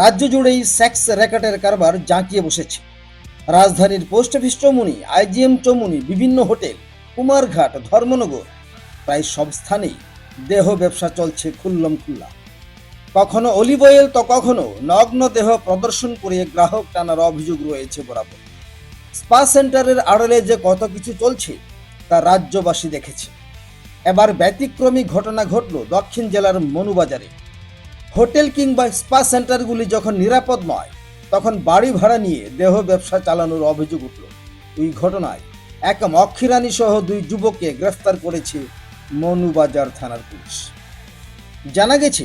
রাজ্য জুড়েই সেক্স র্যাকেটের কারবার জাঁকিয়ে বসেছে। রাজধানীর post office Chowmuhani IGM Chowmuhani বিভিন্ন হোটেল, কুমারঘাট, ধর্মনগর, প্রায় সব স্থানেই দেহ ব্যবসা চলছে খুল্লম খুল্লা। কখনো অলিভ অয়েল, তো কখনো নগ্ন দেহ প্রদর্শন করে গ্রাহক টানার অভিযোগ রয়েছে বরাবর। স্পা সেন্টারের আড়লে যে কত কিছু চলছে, তা রাজ্যবাসী দেখেছে। এবার ব্যতিক্রমী ঘটনা ঘটল দক্ষিণ জেলার মনুবাজারে। হোটেল কিংবা স্পা সেন্টারগুলি যখন নিরাপদ নয়, তখন বাড়ি ভাড়া নিয়ে দেহ ব্যবসা চালানোর অভিযোগ উঠল। ওই ঘটনায় এক মক্ষিরানী সহ দুই যুবককে গ্রেফতার করেছে মনুবাজার থানার পুলিশ। জানা গেছে,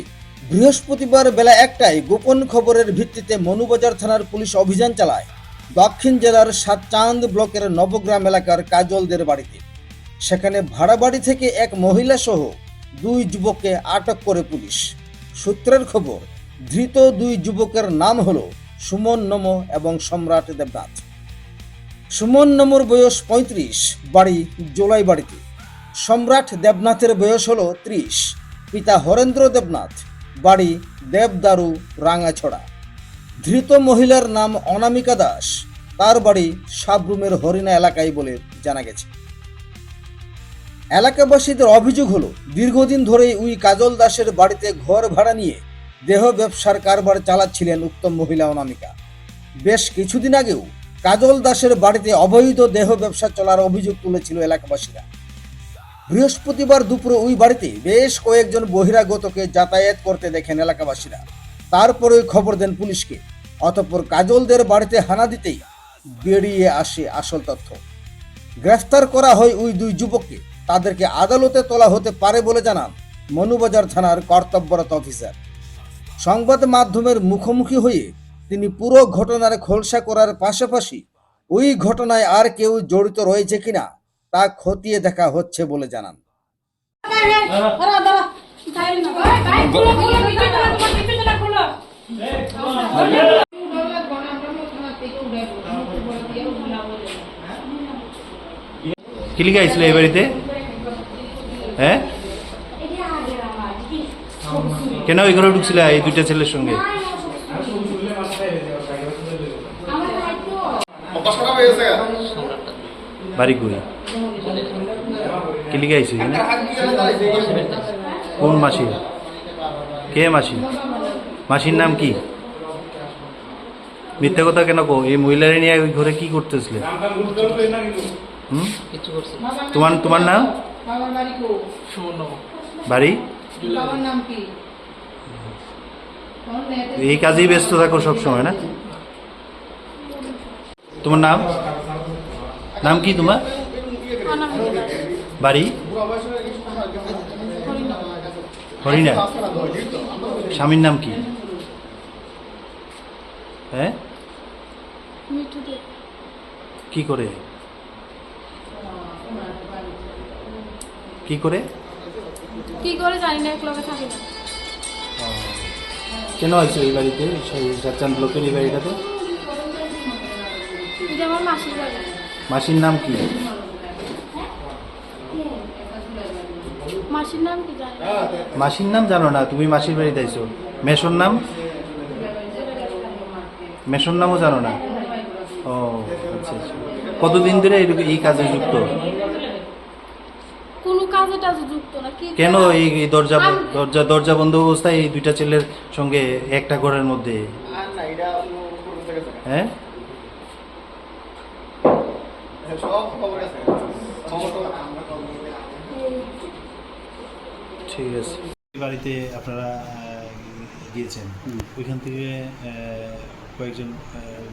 বৃহস্পতিবার বেলা একটায় গোপন খবরের ভিত্তিতে মনুবাজার থানার পুলিশ অভিযান চালায় দক্ষিণ জেলার সাতচাঁদ ব্লকের নবগ্রাম এলাকার কাজলদের বাড়িতে। সেখানে ভাড়া বাড়ি থেকে এক মহিলা সহ দুই যুবককে আটক করে পুলিশ। সূত্রের খবর, ধৃত দুই যুবকের নাম হল সুমন নম এবং সম্রাট দেবনাথ। সুমন নমর বয়স পঁয়ত্রিশ, বাড়ি জোলাই বাড়িতে সম্রাট দেবনাথের বয়স হল ত্রিশ, পিতা হরেন্দ্র দেবনাথ, বাড়ি দেবদারু, রাঙাছড়া। ধৃত মহিলার নাম অনামিকা দাস, তার বাড়ি সাবরুমের হরিণা এলাকায় বলে জানা গেছে। এলাকাবাসীদের অভিযোগ হলো, দীর্ঘদিন ধরেই ওই কাজল দাসের বাড়িতে ঘর ভাড়া নিয়ে দেহ ব্যবসার কারবার চালাচ্ছিলেন উত্তম মহিলা অনামিকা। বেশ কিছুদিন আগেও কাজল দাসের বাড়িতে অবৈধ দেহ ব্যবসা চলার অভিযোগ তুলেছিল এলাকাবাসীরা। বৃহস্পতিবার দুপুরে ওই বাড়িতে বেশ কয়েকজন বহিরাগতকে যাতায়াত করতে দেখেন এলাকাবাসীরা। তারপরে খবর দেন পুলিশকে। অতঃপর কাজলদের বাড়িতে হানা দিতেই বেরিয়ে আসে আসল তথ্য। গ্রেফতার করা হয় ওই দুই যুবককে। তাদেরকে আদালতে তোলা হতে পারে বলে জানান মনুবাজার থানার কর্তব্যরত অফিসার। সংবাদ মাধ্যমের মুখোমুখি হয়ে তিনি পুরো ঘটনার খোলসা করার পাশাপাশি ওই ঘটনায় আর কেউ জড়িত রয়েছে কিনা তা খতিয়ে দেখা হচ্ছে বলে জানান। দাঁড়া দাঁড়া খাইল না ভাই ভাই খুলো খুলো নিচে চলো তোমার নিচে চলো খুলো কি লিখে আইছিল এই বাড়িতে? হ্যাঁ? কেন ওই ঘরে ঢুকছিল এই দুইটা ছেলের সঙ্গে? কোন মাসি? কে মাসি? মাসির নাম কি? মিথ্যা কথা কেন কো এই মহিলারে নিয়ে ওই ঘরে কি করতেছিলে? তোমার তোমার নাম? বাবার বাড়ি কো? বাড়ি? বাবার নাম কি? এই কাজেই ব্যস্ত থাকো সব সময় না? তোমার নাম? নাম কি তোমার? বাড়ি? হরিণা। স্বামীর নাম কি? হ্যাঁ? কি করে? কি করে? কি করে জানি না এক থাকি না। কেন হয়েছে এই বাড়িতে? সেই সাতচান ব্লকের এই বাড়িটাতে? এটা আমার মাসির বাড়ি। মাসির নাম কি? মাসির নাম কি জানি না। মাসির নাম জানো না তুমি মাসির বাড়িতে আইছো। মেশোর নাম? মেশোর নামও জানো না? ও আচ্ছা আচ্ছা। কতদিন ধরে এই কাজে যুক্ত? কোনো কাজে টাজে যুক্ত না কি কেন এই এই দরজা দরজা দরজা বন্ধ অবস্থায় এই দুইটা ছেলের সঙ্গে একটা ঘরের মধ্যে? হ্যাঁ? ঠিক আছে। বাড়িতে আপনারা গিয়েছেন। ওইখান থেকে কয়েকজন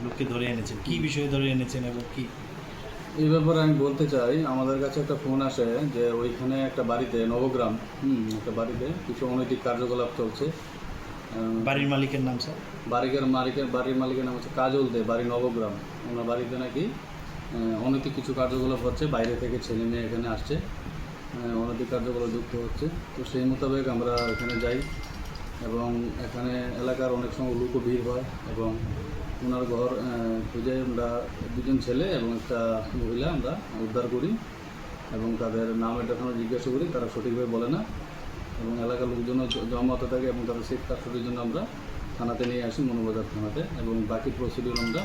লোককে ধরে এনেছেন। কি বিষয়ে ধরে এনেছেন এবং কি এই ব্যাপারে আমি বলতে চাই আমাদের কাছে একটা ফোন আসে যে ওইখানে একটা বাড়িতে নবগ্রাম হুম একটা বাড়িতে কিছু অনৈতিক কার্যকলাপ চলছে। বাড়ির মালিকের নাম স্যার? বাড়ির মালিকের বাড়ির মালিকের নাম হচ্ছে কাজল দে বাড়ি নবগ্রাম। ওনার বাড়িতে নাকি অনৈতিক কিছু কার্যকলাপ হচ্ছে বাইরে থেকে ছেলে মেয়ে এখানে আসছে অনৈতিক কার্যকলাপ যুক্ত হচ্ছে। তো সেই মোতাবেক আমরা এখানে যাই এবং এখানে এলাকার অনেক সময় লোকও ভিড় হয় এবং ওনার ঘর খুঁজে আমরা দুজন ছেলে এবং একটা মহিলা আমরা উদ্ধার করি এবং তাদের নাম এটা জিজ্ঞাসা করি, তারা সঠিকভাবে বলে না এবং এলাকার লোকজনও জমাতে থাকে এবং তাদের সেফ কাস্টডির জন্য আমরা থানাতে নিয়ে আসি, মনোবাজার থানাতে এবং বাকি প্রসিডিউর আমরা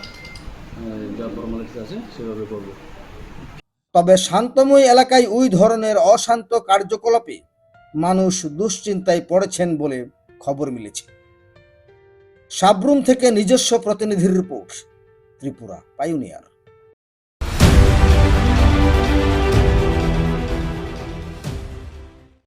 যা ফর্মালিটিস আছে সেভাবে করব। তবে শান্তময় এলাকায় ওই ধরনের অশান্ত কার্যকলাপে মানুষ দুশ্চিন্তায় পড়েছেন বলে খবর মিলেছে। সাবরুম থেকে নিজস্ব প্রতিনিধির রিপোর্ট ত্রিপুরা পাইওনিয়ার